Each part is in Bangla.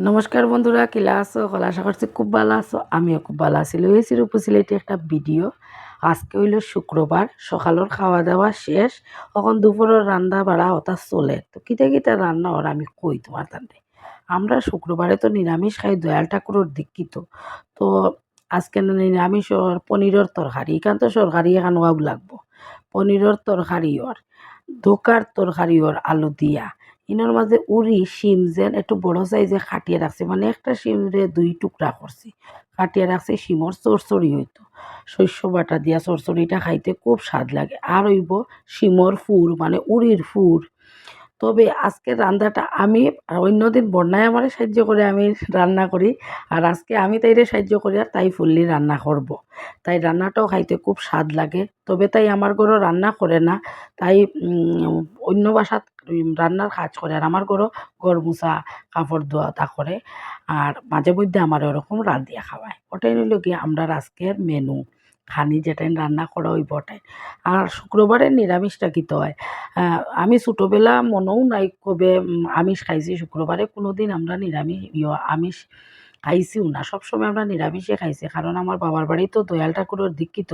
নমস্কার বন্ধুরা, কিলা আছো? কলা আশা করছি খুব ভালো আছো। আমিও খুব ভালো আছি। লইয়েছি রূপসিলে এটি একটা ভিডিও। আজকে হইল শুক্রবার, সকালের খাওয়া দাওয়া শেষ। এখন দুপুরের রান্না বাড়া ওটা চলে। তো কিতা কিতা রান্না ওর আমি কই তোমার তান্ডে আমরা শুক্রবারে তো নিরামিষ খাই, দয়াল ঠাকুরের দীক্ষিত তো। আজকে নিরামিষ ওর পনিরের তরকারি। এখান তো সরকারি এখান ওয়াও লাগবো। পনিরের তরকারি ওর, ধোকার তরকারি ওর আলু দিয়া। ইনার মাঝে উড়ি শিম যেন একটু বড় সাইজে খাটিয়ে রাখছে। মানে একটা শিম রে দুই টুকরা করছি। খাটিয়ে রাখছে শিমর চরচড়ি হইতো। শস্য বাটা দিয়া চরচড়িটা খাইতে খুব স্বাদ লাগে। আর হইব শিমর ফুর মানে উড়ির ফুর। তবে আজকে রান্নাটা আমি আর অন্যদিন বন্যায় আমারে সাহায্য করে আমি রান্না করি। আর আজকে আমি তাইরে সাহায্য করি আর তাই ফুললি রান্না করব। তাই রান্নাটাও খাইতে খুব স্বাদ লাগে। তবে তাই আমার ঘরও রান্না করে না। তাই অন্য বাসাত রান্নার কাজ করে। আর আমার ঘরও ঘর মুছা, কাপড় ধোয়া তা করে। আর মাঝে মধ্যে আমার ওরকম রান্ধিয়া খাওয়ায়। ওটাই নিল কি আমরা আজকের মেনু খানি যেটাই রান্না করা ওই ওটাই আর শুক্রবারে নিরামিষটা কিতে হয় আমি ছোটোবেলা মনেও নাই কবে আমিষ খাইছি। শুক্রবারে কোনো দিন আমরা নিরামিষ ইয়, আমিষ খাইছিও না। সবসময় আমরা নিরামিষে খাইছি, কারণ আমার বাবার বাড়ি তো দয়াল ঠাকুরের দীক্ষিত।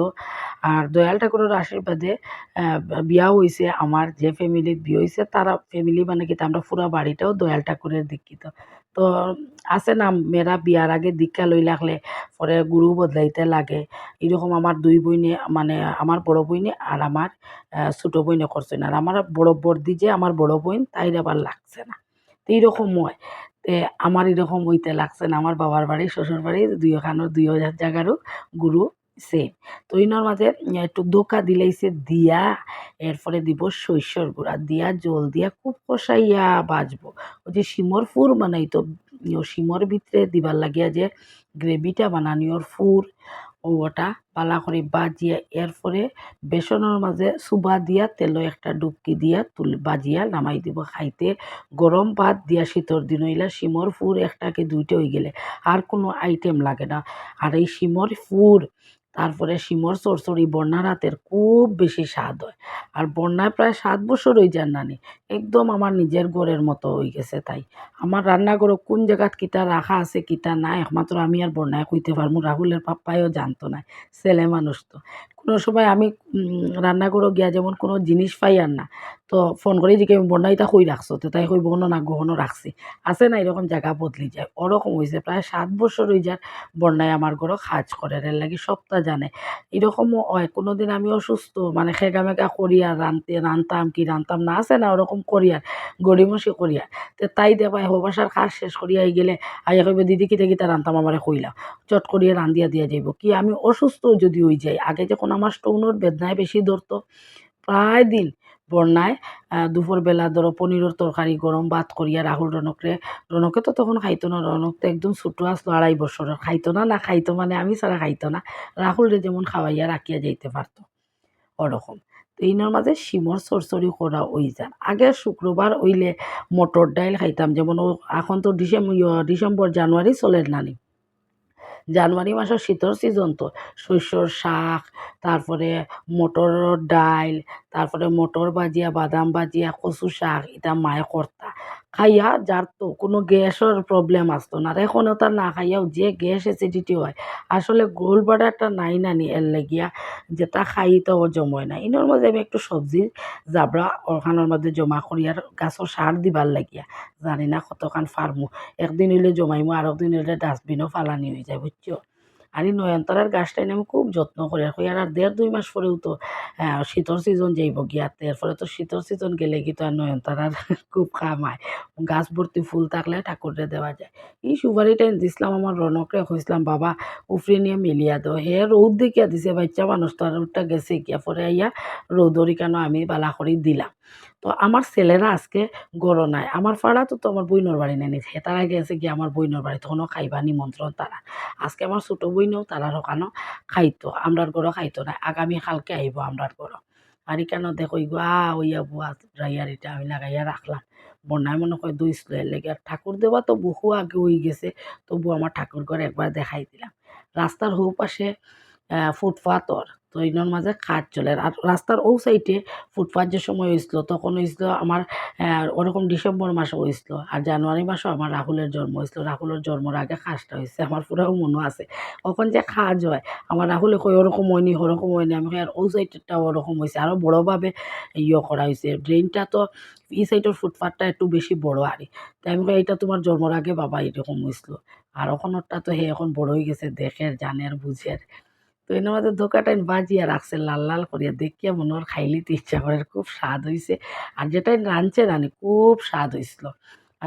আর দয়াল ঠাকুরের আশীর্বাদে বিয়া হয়েছে আমার যে ফ্যামিলির বিয়ে হয়েছে তারা ফ্যামিলি মানে কি, আমরা পুরা বাড়িটাও দয়াল ঠাকুরের দীক্ষিত। তো, আছে না, মেয়েরা বিয়ার আগে দীক্ষা লই লাগলে, পরে গুরু বদলাইতে লাগে। এরকম আমার দুই বইনে মানে আমার বড় বইনে আর আমার ছোট বইনে করছে না আর আমার বড় বর্দি যে, আমার বড় বোন, তাইর আবার লাগছে না। তো এইরকম হয়। আমার এরকম হইতে লাগছে না। আমার বাবার বাড়ি, শ্বশুর বাড়ি দুই খানোর দুই জায়গারও গুরু সেম তো ইনার মাঝে একটু ধোকা দিলেইছে, দিয়া, এরপরে দিব শস্যর গুড়া। দিয়া জল দিয়া খুব কষাইয়া বাজবো। ওই যে শিমর ফুর বানাইতো তো শিমর ভিতরে দিবার লাগিয়া যে গ্রেভিটা বানানিওর ফুর ওটা পালা করে বাজিয়া, এরপরে বেসনের মাঝে সুবা দিয়া তেল একটা ডুবকি দিয়া তুল, বাজিয়া নামাই দিব। খাইতে গরম ভাত দিয়া শীতর দিন হইলে শিমর ফুর একটাকে দুইটা হয়ে গেলে। আর কোনো আইটেম লাগে না। আর এই শিমর ফুর তারপরে শিমর চরচড়ি বন্যা রাতের খুব বেশি স্বাদ হয়। আর বন্যায় প্রায় সাত বছর হয়ে যান নানি। একদম আমার নিজের ঘরের মতো হয়ে গেছে তাই। আমার রান্নাঘরও কোন জায়গাত কিতা রাখা আছে কিতা নাই একমাত্র আমি আর বন্যায় কইতে পারব রাহুলের পাপ্পাইও জানতো না ছেলে মানুষ তো কোনো সময় আমি রান্নাঘরও গিয়া যেমন কোনো জিনিস পাই আর না, তো ফোন করে জিকে বন্যাইটা কই রাখছো তো তাই কইব না গহনও রাখছি আছে না এরকম জায়গা বদলি যায়, ওরকম হয়েছে প্রায় সাত বছর হয়ে যায় বন্যায় আমার ঘরও কাজ করে এর লাগি সপ্তাহ জানে। এরকমও হয়, কোনোদিন আমি অসুস্থ মানে খেগা মেগা করি আর রানতে রানতাম কি রানতাম না, আছে না ওরকম করি আর গড়িমসি করি আর তো তাই দেবাই হবাসার কাজ শেষ করিয়া গেলে আইয়া কইবে, দিদি, কিতা কিতা রানতাম আমারে কইলাম চট করিয়া রান্ধিয়া দিয়া যাইব। কি, আমি অসুস্থ যদি হয়ে যাই, আগে যখন আমার স্টোনের বেদনায় বেশি ধরতো প্রায় দিন বন্যায় দুপুরবেলা ধরো পনিরের তরকারি গরম ভাত করিয়া রাহুল রনকরে রনকে তো তখন খাইতো না রনক তো একদম ছোটো আসলো আড়াই বছরের খাইতো না না খাইতো মানে আমি ছাড়া খাইতো না। রাহুলরে যেমন খাওয়াইয়া রাখিয়া যাইতে পারতো ওরকম এইনার মাঝে শিমর সরসরি করা ওই যান আগে শুক্রবার ওইলে মটর ডাইল খাইতাম, যেমন এখন তো ডিসেম্বর ডিসেম্বর জানুয়ারি চলে নানি। জানুয়ারি মাসের শীতর সিজন তো শস্যর শাক তারপরে মটরের ডাইল তারপরে মটর ভাজিয়া, বাদাম বাজিয়া কচু শাক এটা মায়ে কর্তা খাইয়া যার তো কোনো গ্যাসের প্রবলেম আসতো না। আর এখনও তার না খাইয়াও যে গ্যাস অ্যাসিডিটি হয়। আসলে গোল বাড়াটা নাই নানি এর লাগিয়া যেটা খাই তো ও জময় না ইনোর মাঝে আমি একটু সবজি জাবরা ওখানের মধ্যে জমা করি আর গাছও সার দিবার লাগিয়া। জানি না কতখান ফার্মু একদিন হইলে জমাইমু আর একদিন হইলে ডাস্টবিনও ফালানি হয়ে যায় বুঝছ আর এই নয়নতারার গাছটাই আমি খুব যত্ন করি আর আর দেড় দুই মাস পরেও তো শীতর সিজন যাইব গিয়া। এরপরে তো শীতর সিজন গেলে কি তো আর নয়নতারার খুব কাম হয় গাছ ভর্তি ফুল থাকলে ঠাকুরে দেওয়া যায়। এই সুপারিটা দিছিলাম আমার রনকরে কইছিলাম বাবা উফরে নিয়ে মিলিয়া দাও হে রৌদ দেখিয়া দিছে বাচ্চা মানুষ তো আর ওটা গেছে গিয়া। পরে আইয়া রৌদরি কেন আমি বালা করে দিলাম। তো আমার ছেলেরা আজকে গড় নাই। আমার পাড়া তো তো আমার বইনর বাড়ি নেই নিছে তারা গেছে গিয়ে আমার বইনর বাড়ি। তখনও খাইবা নিমন্ত্রণ তারা। আজকে আমার ছোটো বইনেও তারার ওখানো খাইতো। আমরার গড় খাইতো না। আগামী কালকে আইব আমরার গড় আর কেন দেখো ইগো, আ ওইয়া বুয়া ড্রাইয়ার এটা আমি লাগাইয়া রাখলাম। বন্যায় মনে করে দুই স্লের লেগে। আর ঠাকুর দেওয়া তো বহু আগে হয়ে গেছে। তবু আমার ঠাকুর ঘর একবার দেখাই দিলাম। রাস্তার হৌ পাশে ফুটপাথর তো ইনোর মাঝে কাজ চলে। আর রাস্তার ও সাইডে ফুটপাথ যে সময় হয়েছিল, তখন হয়েছিল আমার ওরকম ডিসেম্বর মাসে হয়েছিল। আর জানুয়ারি মাসেও আমার রাহুলের জন্ম হয়েছিল। রাহুলের জন্মের আগে কাজটা হয়েছে। আমার পুরাও মনে আছে। কখন যে কাজ হয়, আমার রাহুলে কই ওরকম হয়নি ওরকম হয়নি। আমি আর ও সাইডটা ওরকম হয়েছে। আরও বড়োভাবে ইয়ে করা হয়েছে। ড্রেনটা তো এই সাইডের ফুটপাথটা একটু বেশি বড় আর তাই আমি এটা তোমার জন্মের আগে বাবা এরকম হয়েছিল। আর ওখানটা তো হে এখন বড় হয়ে গেছে দেখের জানের বুঝের তো এর মধ্যে ধোকাটাই বাজিয়া রাখছে, লাল লাল করিয়া। দেখিয়া মনে হয় খাইলিতে ইচ্ছা করে, খুব স্বাদ হয়েছে আর যেটাই রাঁধছে, রানি, খুব স্বাদ হয়েছিল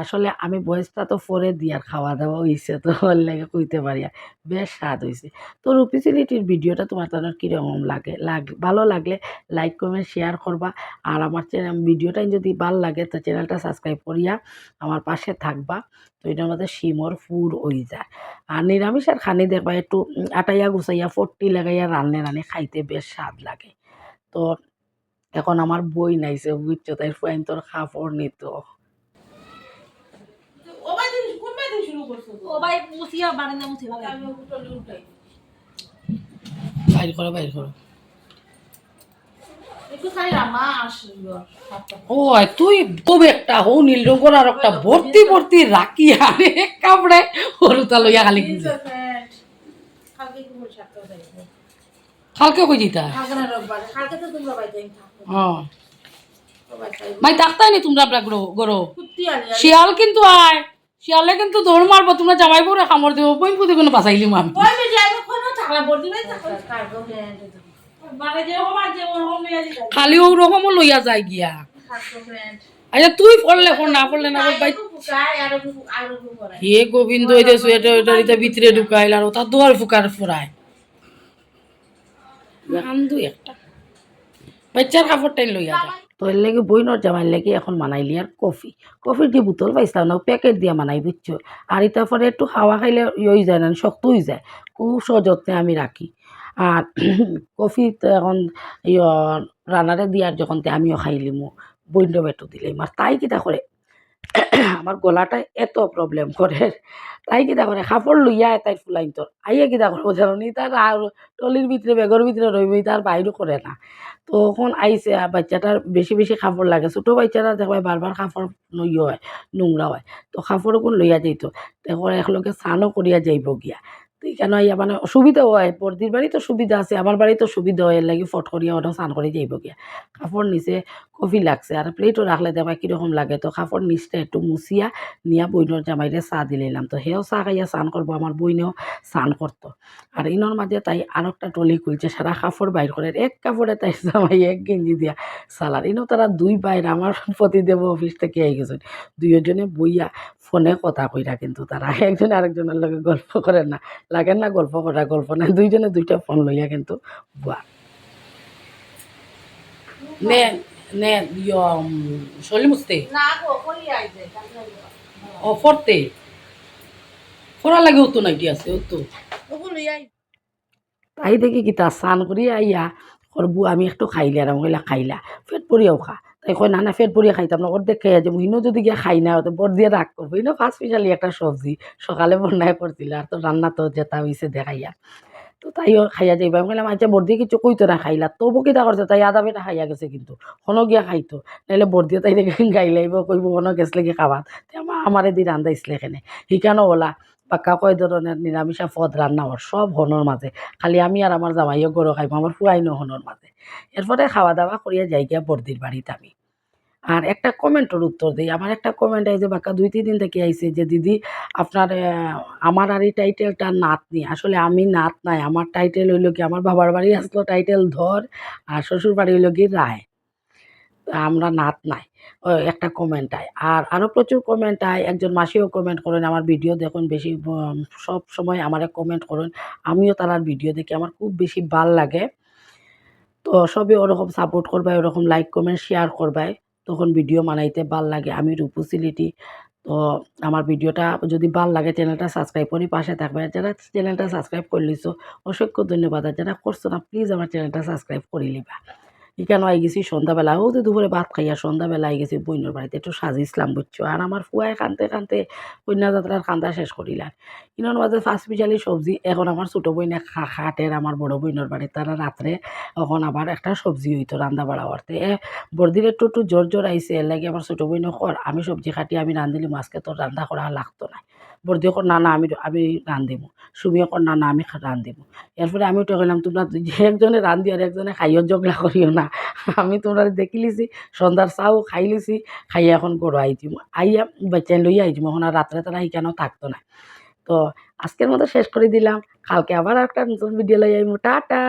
আসলে আমি বয়সটা তো পরে দিয়ার খাওয়া দাওয়া হয়েছে তো, ওর লাগে কইতে পারি আর। বেশ স্বাদ হয়েছে তো রুপিসিলিটির ভিডিওটা তোমার তাদের কীরকম লাগে? লাগ, ভালো লাগলে লাইক, কমেন্ট, শেয়ার করবা। আর আমার চ্যানেল, ভিডিওটা যদি ভালো লাগে তো চ্যানেলটা সাবস্ক্রাইব করিয়া আমার পাশে থাকবা। তো এটার মধ্যে শিমর ফুর হয়ে যায় আর নিরামিষের খানি দেখবা, একটু আটাইয়া গুছাইয়া ফট্টি লাগাইয়া রান্নে রান্নে খাইতে বেশ স্বাদ লাগে। তো এখন আমার বই নাইছে, বুঝছ? তাই ফাইন তোর খাফড় নিত ও ভাই মুছিয়া বারান্দা বাইর করো বাইর করো। ও তুই খুব একটা হো নীল রঙের আর একটা ভর্তি ভর্তি রাখি আরে কাপড়ে হরুতা লইয়া খালি কই দিতা হ্যাঁ মাই নি তোমরা গরো শিয়াল কিন্তু আয়। শিয়ালে কিন্তু দৌড় মারবো তোমরা জামাই বউরে খামর দেবো বই পুঁতি কোনো বাঁচাইলিম আমি। ওই মে যাইবো কোন থাকলা বর্দি নাই থাকো কাগো ব্র্যান্ড মানে যে হবা যে ওর হোম নিয়ে দিতা খালি ও রকমও লইয়া যায় গিয়া। আচ্ছা তুই পড়লে কোন না পড়লে না ভাই হে গোবিন্দ ওই যে সোয়েটার ওইটার এটা ভিতরে ঢুকাইল আর ওটা দুয়ার ফুকার ফুরায়। গান দুই একটা। বাচ্চার কাপড়টাই লইয়া যায় তো এর লাগে বইনর জামাইর লাগে এখন মানাইলি আর কফি। কফির যে বোতল পাইছিলাম না প্যাকেট দিয়া মানাই বুঝছ? আর এটা পরে একটু হাওয়া খাইলে ইয়ে যায় না, শক্ত হয়ে যায়। খুব সযত্নে আমি রাখি। আর কফি তো এখন রানারে দিয়ার যখন আমিও খাইলি খাইলিমু বইন বেটো দিলাম আর তাই কিতা করে? আমার গলাটা এত প্রবলেম করে। তাই কিতা করে? কাপড় লইয়া এটাই ফুলাইন তোর আইয়া কিতা করব জানি তার আর টলির ভিতরে বেগর ভিতরে রইবই তার বাইরও করে না। তখন আইসে বাচ্চাটার বেশি বেশি কাপড় লাগে। ছোটো বাচ্চারা দেখবে বারবার কাপড় নইয় হয়, নোংরা হয়। তো কাপড় কোন লইয়া যাইতো। তখন একলগে স্নানও করিয়া যাইব গিয়া। তো কেন ইয়া মানে সুবিধা হয়? বর্দির বাড়ি তো সুবিধা আছে, আমার বাড়ি তো সুবিধা হয় লাগি ফট করিয়া ওটা স্নান করে যাইব গিয়া। কাপড় নিচে কফি লাগছে আর প্লেটও রাখলে দেখবা কীরকম লাগে। তো কাপড় নিচটা একটু মুছিয়া নিয়া বইনের জামাইরে চা দিলাম তো সেও চা খাইয়া স্নান করব আমার বইনেও স্নান করতো আর ইনোর মাঝে তাই আর একটা টলি খুলছে, সারা কাপড় বাইর করে এক কাপড়ে তাই জামাই এক গেঞ্জি দিয়া সালার ইনো তারা দুই বাইর আমার পতিদেব অফিস থেকে আই গেছেন দুইজনে বইয়া ফোনে কথা কইরা কিন্তু তারা। একজনে আরেকজনের লগে গল্প করে না। লাগে না গল্প করা গল্প না দুইজনে দুইটা ফোন লইয়া কিন্তু বুয়া। নে নে ইয় শরীর মুছতে না গো কই আইছে কালকে ও লাগে হতো নাকি আছে হতো তাই দেখি কি তা স্নান করি আইয়া করব আমি একটু খাইলে আর আমি খাইলা পেট পরিয়াও খা। তাই কয়, না না, পেট পরিয়া খাইতাম না ওর দেখে যে ইনো যদি গিয়া খাই না, তো বর দিয়ে রাগ করব। ইনো ফার্স্ট স্পেশালি একটা সবজি সকালে বন্যায় করছিল আর তো রান্না তো যেটা হয়েছে দেখাইয়া তো তাইও খাইয়া যাইবা। আমি কইলাম আচ্ছা বর্দি কিছু কইতো না, খাইলা। তবু কিতা করছে তাই আদা বেটা খাইয়া গেছে কিন্তু। হনো গিয়া খাইতো। নাইলে বর্দিও তাই গাই লাইব, কইব, হনো গেছলে কি খাবার তে আমার আমারে দি রান্ধাইছিলে এখানে শিকানো ওলা পাক্কা কয় ধরনের নিরামিষা পদ রান্না হওয়ার সব হনর মাঝে খালি আমি আর আমার জামাইও গরো খাইব আমার ফুয়াইনো হনর মাঝে এরপরে খাওয়া দাওয়া করিয়া যাই গিয়া বর্দির বাড়িতে আমি। আর একটা কমেন্টের উত্তর দিই। আমার একটা কমেন্ট আইছে বাক্কা দুই, তিন দিন থেকে আইছে যে, দিদি, আপনার আমার আর এই টাইটেলটা নাত নাতনি আসলে আমি নাত নাই। আমার টাইটেল হইল কি, আমার বাবার বাড়ি আসলো টাইটেল ধর, আর শ্বশুর বাড়ি হইল কি, রায়। আমরা নাত নাই। একটা কমেন্ট আয়। আর আরও প্রচুর কমেন্ট আয়। একজন মাসিও কমেন্ট করেন, আমার ভিডিও দেখুন বেশি সব সময় আমারে কমেন্ট করেন। আমিও তার ভিডিও দেখি। আমার খুব বেশি ভালো লাগে। তো সবই ওরকম সাপোর্ট করবাই, ওরকম লাইক কমেন্ট শেয়ার করবাই। তখন ভিডিও বানাইতে ভালো লাগে। আমি রূপসিলিটি তো আমার ভিডিওটা যদি ভালো লাগে চ্যানেলটা সাবস্ক্রাইব করি পাশে থাকবে। যারা চ্যানেলটা সাবস্ক্রাইব করে লিছো অসংখ্য ধন্যবাদ। আর যারা করছ না প্লিজ আমার চ্যানেলটা সাবস্ক্রাইব করে লিবা। এখানে আই গেছি? সন্ধ্যাবেলা। ও তো দুপুরে ভাত খাইয়া সন্ধ্যাবেলা আই গেছি বইনের বাড়িতে। একটু সাজিয়েছিলাম বুঝছ? আর আমার ফুয়ায় কানতে কানতে কন্যা যাত্রার কান্দা শেষ করিলাম। ইনোর মাঝে ফার্স্ট বিশালি সবজি, এখন আমার ছোটো বইনে খাটের আমার বড় বইনের বাড়ি তারা রাত্রে এখন আবার একটা সবজি হইতো রান্দা বাড়া হওয়ারতে এ, বর্দির একটু একটু জোর জোর আইসে এর লাগে আমার ছোটো বইনে কর, আমি সবজি খাটি আমি রান্ধিলি মাছকে তোর রান্না করা লাগতো না। বর্দি কর, না না, আমি আমি রান্ধিব কর না না, আমি রান্ধিব এরপরে আমি ওটা কইলাম তোমরা একজনে রান্ধি আর একজনে খাইও, ঝগড়া করিও না। আমি তোমরা দেখি লিছি, সন্ধ্যার চাও খাই লিছি, খাইয়া এখন গড়ো আইতিম আইয়া বাচ্চা লইয়া আইতিম এখন আর রাত্রে তারা কেন থাকতো না। তো আজকের মতো শেষ করে দিলাম। কালকে আবার একটা নতুন ভিডিও লাই আইমু। টাটা!